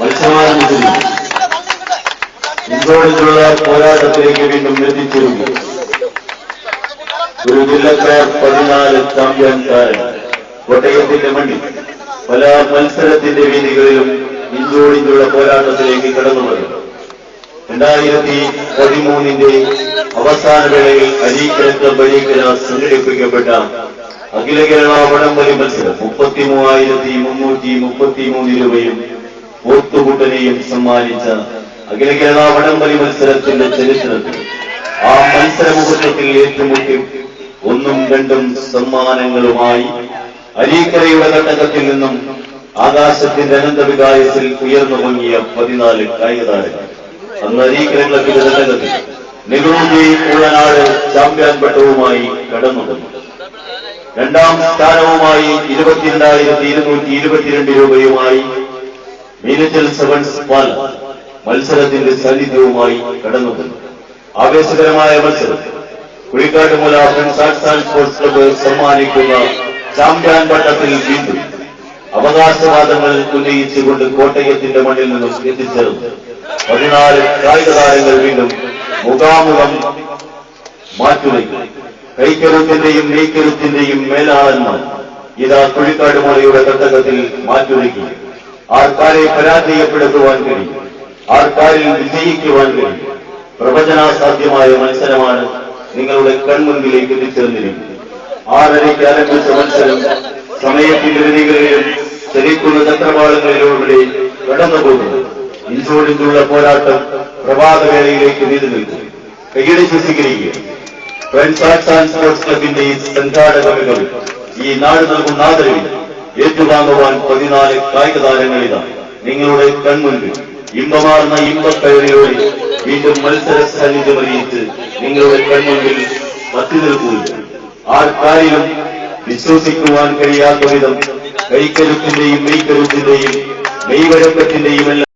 മത്സരമാരംഭിച്ചിരിക്കും ഇതോടുള്ള പോരാട്ടത്തിലേക്ക് വീണ്ടും എത്തിച്ചിരുന്നു. ഒരു ജില്ലക്കാർ പതിനാല് ചാമ്പ്യൻ താരം കോട്ടയത്തിന്റെ മണ്ണിൽ പല മത്സരത്തിന്റെ വേദികളിലും ഇഞ്ചോടിഞ്ചുള്ള പോരാട്ടത്തിലേക്ക് കടന്നു വരുന്നു രണ്ടായിരത്തി പതിമൂന്നിന്റെ അവസാന വേളയിൽ അരീക്കരത്ത് ബലീക്കര സംഘടിപ്പിക്കപ്പെട്ട അഖില കേരള വടംവലി മത്സരം മുപ്പത്തി മൂവായിരത്തി മുന്നൂറ്റി മുപ്പത്തി മൂന്ന് രൂപയും പോത്തുകുട്ടനെയും സമ്മാനിച്ച അഖില കേരള വടംവലി മത്സരത്തിന്റെ ചരിത്രത്തിൽ ആ മത്സര മുഹൂർത്തത്തിൽ ഏറ്റുമുട്ടി ഒന്നും രണ്ടും സമ്മാനങ്ങളുമായി അരീക്കരയുടെ ഘട്ടകത്തിൽ നിന്നും ആകാശത്തിന്റെ അനന്തവികായത്തിൽ ഉയർന്നു പൊങ്ങിയ പതിനാല് കായിക താരങ്ങൾ അന്ന് അരീക്കര ക്ലബിന്റെ ഘട്ടകത്തിൽ നെഹ്റുജി ഉള്ളനാട് ചാമ്പ്യൻ പട്ടവുമായി കടന്നു രണ്ടാം സ്ഥാനവുമായി ഇരുപത്തിരണ്ടായിരത്തി ഇരുന്നൂറ്റി ഇരുപത്തിരണ്ട് രൂപയുമായി മീനച്ചൽ സെവൻസ് പാല മത്സരത്തിന്റെ സാന്നിധ്യവുമായി കടന്നു വന്നു ആവേശകരമായ മത്സരം. Kuzhikkattumula friends arts and sports club സമ്മാനിക്കുന്ന ചാമ്പ്യൻ പട്ടത്തിൽ വീണ്ടും അവകാശവാദങ്ങൾ ഉന്നയിച്ചുകൊണ്ട് കോട്ടയത്തിന്റെ മണ്ണിൽ നിന്നും എത്തിച്ചേർന്നു. പതിനാല് കായിക താരങ്ങൾ വീണ്ടും മുഖാമുഖം മാറ്റുവയ്ക്കും കൈക്കരുത്തിന്റെയും നെയ്ക്കരുത്തിന്റെയും മേലാളന്മാർ ഇതാ കുഴിക്കാട് മുളയുടെ തട്ടകത്തിൽ മാറ്റുവയ്ക്കും ആർക്കാരെ പരാജയപ്പെടുത്തുവാൻ കഴിയും. ആൾക്കാരിൽ വിജയിക്കുവാൻ കഴിയും. പ്രവചനാസാധ്യമായ മത്സരമാണ് നിങ്ങളുടെ കൺമുൻപിലേക്ക് എത്തിച്ചേർന്നിരിക്കുന്നത്. ആറരയ്ക്ക് ആരംഭിച്ച മത്സരം സമയത്തിനെതിരെയും ചലിക്കുന്ന ചക്രവാളങ്ങളിലൂടെ കടന്നുപോകുന്നു. ഇഞ്ചോടിഞ്ചുള്ള പോരാട്ടം പ്രഭാതവേളയിലേക്ക് സ്വീകരിക്കുക ഫ്രണ്ട്സ് ആർട്സ് ആൻഡ് സ്പോർട്സ് ക്ലബിന്റെ സംഘാടക ഈ നാട് നൽകുന്ന ആദരവിൽ ഏറ്റുവാങ്ങുവാൻ പതിനാല് കായിക താരങ്ങളിതാണ് നിങ്ങളുടെ കൺമുൻപിൽ ഇമ്പമാർന്ന ഇമ്പക്കയറിയോടെ വീണ്ടും മത്സര സാന്നിധ്യമറിയിച്ച് നിങ്ങളുടെ കൺമുൻപിൽ മത്തി നിൽക്കുന്നു. ആർക്കാരിലും വിശ്വസിക്കുവാൻ കഴിയാത്ത വിധം കൈക്കരുത്തിന്റെയും മെയ്ക്കരുത്തിന്റെയും മെയ്വഴക്കത്തിന്റെയും എല്ലാം